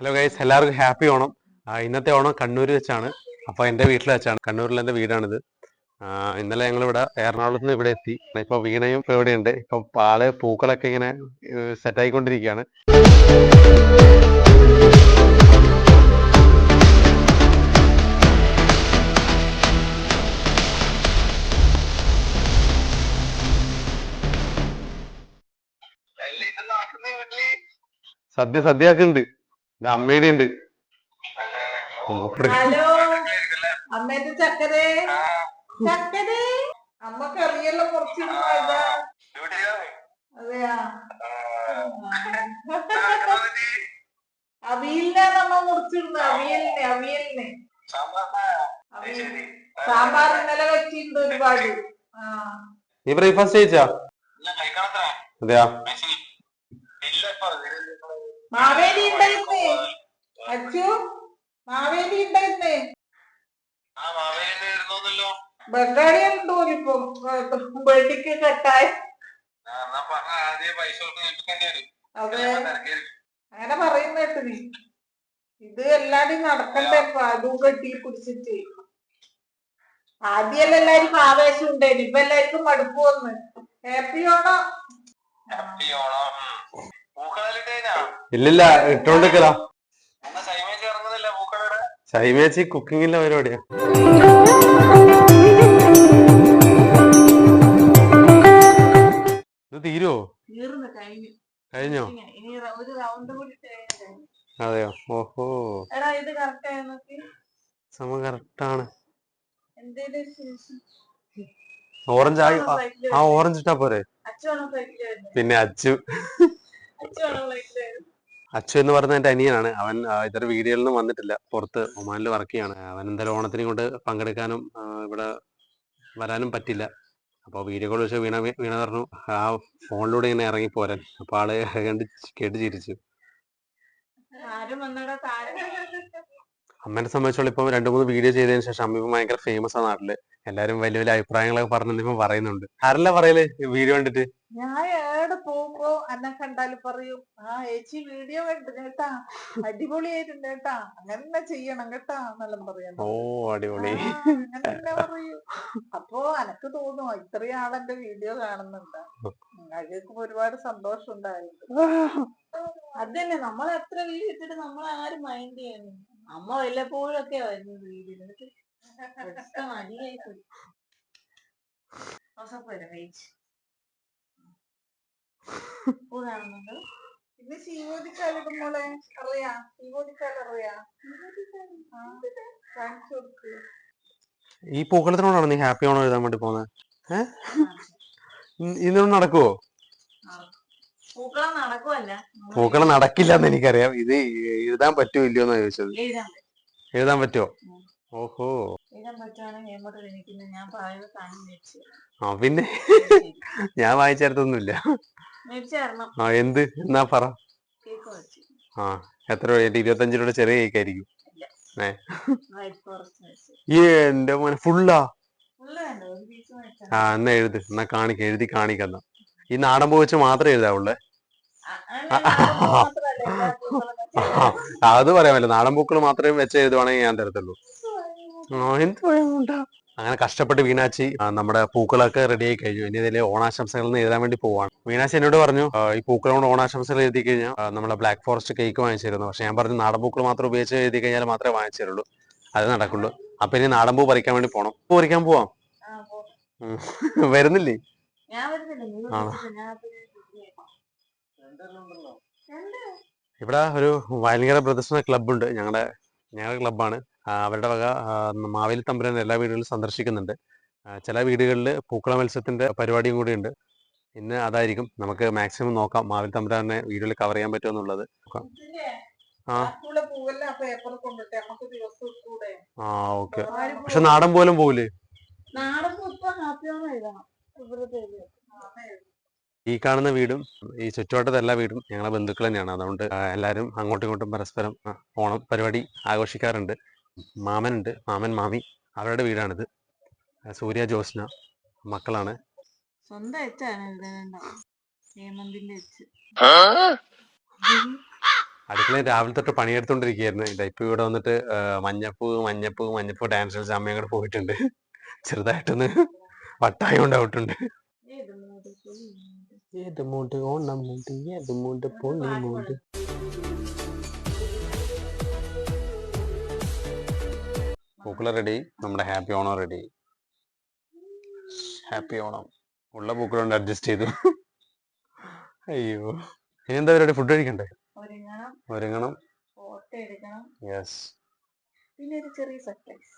Hello guys എല്ലാവർക്കും happy Onam. ഇന്നത്തെ ഓണം കണ്ണൂർ വെച്ചാണ്. അപ്പൊ എന്റെ വീട്ടിൽ വെച്ചാണ്. കണ്ണൂരിൽ എന്റെ വീടാണിത്. ഇന്നലെ ഞങ്ങൾ ഇവിടെ എറണാകുളത്ത് നിന്ന് ഇവിടെ എത്തി. ഇപ്പൊ വീണയും ഇപ്പൊ ഇവിടെ ഉണ്ട് ഇപ്പൊ പാൽ പൂക്കളൊക്കെ ഇങ്ങനെ സെറ്റ് ആയിക്കൊണ്ടിരിക്കുകയാണ്. സദ്യ സദ്യയാക്കുന്നുണ്ട് ഇത് അമ്മയുടെ ഉണ്ട് ഹലോ. അമ്മേന്റെ ചക്കരേ ചക്കരേ അമ്മയ്ക്ക് അറിയല്ലോ കുറച്ച് ഇതാ. അതെയാ. അവിയലിനെ നമ്മ മുറിച്ചിരുന്നു അവിയലിനെ അവിയലിനെ. അവിയൽ സാമ്പാർ ഇന്നലെ വെച്ചിട്ടുണ്ട് ഒരുപാട്. ആ. നീ ബ്രേക്ക്ഫാസ്റ്റ് കഴിച്ചാ? അതെയാ? മാവേലി ഉണ്ടായിരുന്നേ അച്ചു മാവേലി ഉണ്ടായിരുന്നേ ബംഗാളി ഉണ്ടോ ഇപ്പൊ ബേട്ടിക്ക് കട്ടായി. അതെ. അങ്ങനെ പറയുന്ന കേട്ട് നീ. ഇത് എല്ലാരും നടക്കണ്ടേ? അതും കെട്ടി പിടിച്ചിട്ട് ആദ്യം എല്ലാരും ആവേശം ഉണ്ടായിരുന്നു. ഇപ്പൊ എല്ലാവർക്കും മടുപ്പ് വന്ന്. ഹാപ്പി ഓണം ഇല്ലില്ല ഇട്ടോണ്ടിക്കലാ ശൈമേച്ചി കുക്കിങ്ങിന്റെ പരിപാടിയാ. ഇത് തീരുവോ? കഴിഞ്ഞു. അതെയോ? ഓഹോ. സമ കറക്റ്റാണ് ഓറഞ്ച് ആയി ആ- ഓറഞ്ച് ഇട്ടാ പോരെ. പിന്നെ അച്ചു. ഫ്ലൈറ്റിൽ എന്ന് പറയുന്നത് എന്റെ അനിയനാണ്. അവൻ ആ, വീടുകളിൽ വീഡിയോയിലൊന്നും വന്നിട്ടില്ല. പുറത്ത് ഒമാനിൽ വർക്ക് ചെയ്യാണ്. അവൻ എന്തായാലും ഓണത്തിന് കൊണ്ട് പങ്കെടുക്കാനും ഇവിടെ വരാനും പറ്റില്ല. അപ്പോൾ വീഡിയോ കോൾ വെച്ച് വീണ വീണ പറഞ്ഞു ആ ഫോണിലൂടെ ഇങ്ങനെ ഇറങ്ങി പോരാൻ. അപ്പോൾ ആളെ കണ്ട് കേട്ട് ചിരിച്ചു. ആരും അമ്മേനെ സംബന്ധിച്ചോളം ഇപ്പം രണ്ട് മൂന്ന് വീഡിയോ ചെയ്തതിന് ശേഷം അമ്മ ഇപ്പം ഭയങ്കര ഫേമസ് ആ നാട്ടിൽ. എല്ലാരും വലിയ വലിയ അഭിപ്രായങ്ങളൊക്കെ പറഞ്ഞു ഇപ്പം പറയുന്നുണ്ട്. ആരല്ല പറയൽ വീഡിയോ കണ്ടിട്ട്? ഞാൻ ഏടെ പോകുമ്പോ എന്നെ കണ്ടാൽ പറയും ആ ഏച്ചി വീഡിയോ കണ്ടു കേട്ടാ അടിപൊളിയായിട്ടുണ്ട് കേട്ടാ അങ്ങനെ തന്നെ ചെയ്യണം കേട്ടാ എന്നെല്ലാം പറയാം. ഓ അടിപൊളി. അങ്ങനെ തന്നെ പറയൂ. അപ്പോ എനക്ക് തോന്നും ഇത്രയും ആളെന്റെ വീഡിയോ കാണുന്നുണ്ട്. അതിലേക്ക് ഒരുപാട് സന്തോഷം ഉണ്ടായിരുന്നു അതന്നെ നമ്മൾ എത്ര വീഡിയോ ഇട്ടിട്ട് നമ്മൾ ആരും മൈൻഡ് ചെയ്യുന്നു അമ്മ വല്ലപ്പോഴും ഒക്കെ വരുന്നത് മടിയായി പോയി. പൂ കാണുന്നുണ്ട്. പിന്നെ ശിവോദിക്കാലിടും മോളെ അറിയാ? അറിയാ? ആ, കാണിച്ചു കൊടുക്ക്. ഈ പൂക്കളത്തിനോടാണ് നീ ഹാപ്പി ആണോ എഴുതാൻ വേണ്ടി പോന്നെ? ഏഹ് ഇന്നൊന്നും നടക്കുവോ? പൂക്കളം നടക്കില്ല എന്ന് എനിക്കറിയാം. ഇത് എഴുതാൻ പറ്റുമോ ഇല്ലയോ എന്നാ ചോദിച്ചത്. എഴുതാൻ പറ്റും. എഴുതാൻ പറ്റുമോ. ഓഹോ. ആ പിന്നെ ഞാൻ വായിച്ചെടുത്തൊന്നുമില്ല ആ എന്ത്? എന്നാ പറ. ആ എത്ര രൂപ? ഇരുപത്തഞ്ച് രൂപയുടെ ചെറിയ കേക്കായിരിക്കും. ഏ? ഈ എന്റെ മോനെ ഫുള്ളാ? ആ എന്നാ എഴുത്. എന്നാ കാണിക്ക എഴുതി കാണിക്കുന്ന ഈ നാടൻ പോവച്ച് വെച്ച് മാത്രമേ എഴുതാവുള്ളേ? അത് പറയാൻ പറ്റില്ല. നാടൻ പൂക്കൾ മാത്രമേ വെച്ച് എഴുതുവാണെങ്കിൽ ഞാൻ തരത്തുള്ളൂ. എന്ത് പറയാ അങ്ങനെ കഷ്ടപ്പെട്ട് വീണാച്ചി നമ്മുടെ പൂക്കളൊക്കെ റെഡി ആയി കഴിഞ്ഞു. ഇനി ഇതിലെ ഓണാശംസകൾ നിന്ന് എഴുതാൻ വേണ്ടി പോവാണ്. വീണാച്ചി എന്നോട് പറഞ്ഞു ഈ പൂക്കൾ കൊണ്ട് ഓണാശംസകൾ എഴുതി കഴിഞ്ഞാൽ നമ്മുടെ ബ്ലാക്ക് ഫോറസ്റ്റ് കേക്ക് വാങ്ങിച്ചു തരുന്നു പക്ഷെ ഞാൻ പറഞ്ഞു നാടൻ പൂക്കൾ മാത്രം ഉപയോഗിച്ച് എഴുതി കഴിഞ്ഞാൽ മാത്രമേ വാങ്ങിച്ചു തരുള്ളൂ അത് നടക്കുള്ളൂ. അപ്പൊ ഇനി നാടൻ പൂ പറിക്കാൻ വേണ്ടി പോണം. പൂ പറിക്കാൻ പോവാം. വരുന്നില്ലേ? ആണോ? വിളിച്ചിട്ട് ഞാൻ അപ്പൊ ഞാൻ busy ആയി. രണ്ട് ഇവിടെ ഒരു വയലിങ്കര ബ്രദേഴ്സ് എന്ന ക്ലബ്ബുണ്ട് ഞങ്ങളുടെ ഞങ്ങളുടെ ക്ലബ്ബാണ് അവരുടെ വക മാവേലി തമ്പുരാൻ എല്ലാ വീടുകളിലും സന്ദർശിക്കുന്നുണ്ട്. ചില വീടുകളിൽ പൂക്കള മത്സരത്തിന്റെ പരിപാടിയും കൂടിയുണ്ട്. ഉണ്ട് ഇന്ന് അതായിരിക്കും. നമുക്ക് മാക്സിമം നോക്കാം. മാവേലി തമ്പുരാനെ വീഡിയോയിൽ കവർ ചെയ്യാൻ പറ്റുമോ എന്നുള്ളത്. ആ. ബാക്കിയുള്ള പൂവെല്ലാം പേപ്പർ കൊണ്ടിട്ട് നമുക്ക് ദിവസം ആ ഓക്കെ. പക്ഷെ നാടൻ പോലും പോവില്ലേ? നാടൻ ഈ കാണുന്ന വീടും ഈ ചുറ്റുവട്ടത്തെ എല്ലാ വീടും ഞങ്ങളെ ബന്ധുക്കൾ തന്നെയാണ് അതുകൊണ്ട് എല്ലാവരും അങ്ങോട്ടും ഇങ്ങോട്ടും പരസ്പരം ഓണം പരിപാടി ആഘോഷിക്കാറുണ്ട്. മാമനുണ്ട് മാമൻ മാമി അവരുടെ വീടാണിത്. സൂര്യ ജോസ്ന മക്കളാണ്. സ്വന്തം അച്ഛൻ അടുക്കളയിൽ രാവിലെ തൊട്ട് പണിയെടുത്തോണ്ടിരിക്കുകയായിരുന്നു. ഇതാ ഇപ്പൊ ഇവിടെ വന്നിട്ട് മഞ്ഞപ്പൂ മഞ്ഞപ്പൂ മഞ്ഞപ്പൂ ഡാൻസ് കളിച്ച് അമ്മയും കൂടെ പോയിട്ടുണ്ട്. ചെറുതായിട്ടൊന്ന് വട്ടായ ഉണ്ടാവിട്ടുണ്ട്. ഏത് മൂട്? ഓണം മൂട്. ഏത് മൂട്? പൊള്ളി മൂട്. പൂക്കള റെഡി നമ്മുടെ happy Onam ready happy Onam. ഉള്ള പൂക്കൾ കൊണ്ട് അഡ്ജസ്റ്റ് ചെയ്തു. അയ്യോ. ഇനി എന്താ പരിപാടി? ഫുഡ് കഴിക്കണ്ടേ? ഒരുങ്ങണം. ഒരുങ്ങണം. ഫോട്ടോ എടുക്കണം. യെസ് പിന്നെ ഒരു ചെറിയ സർപ്രൈസ്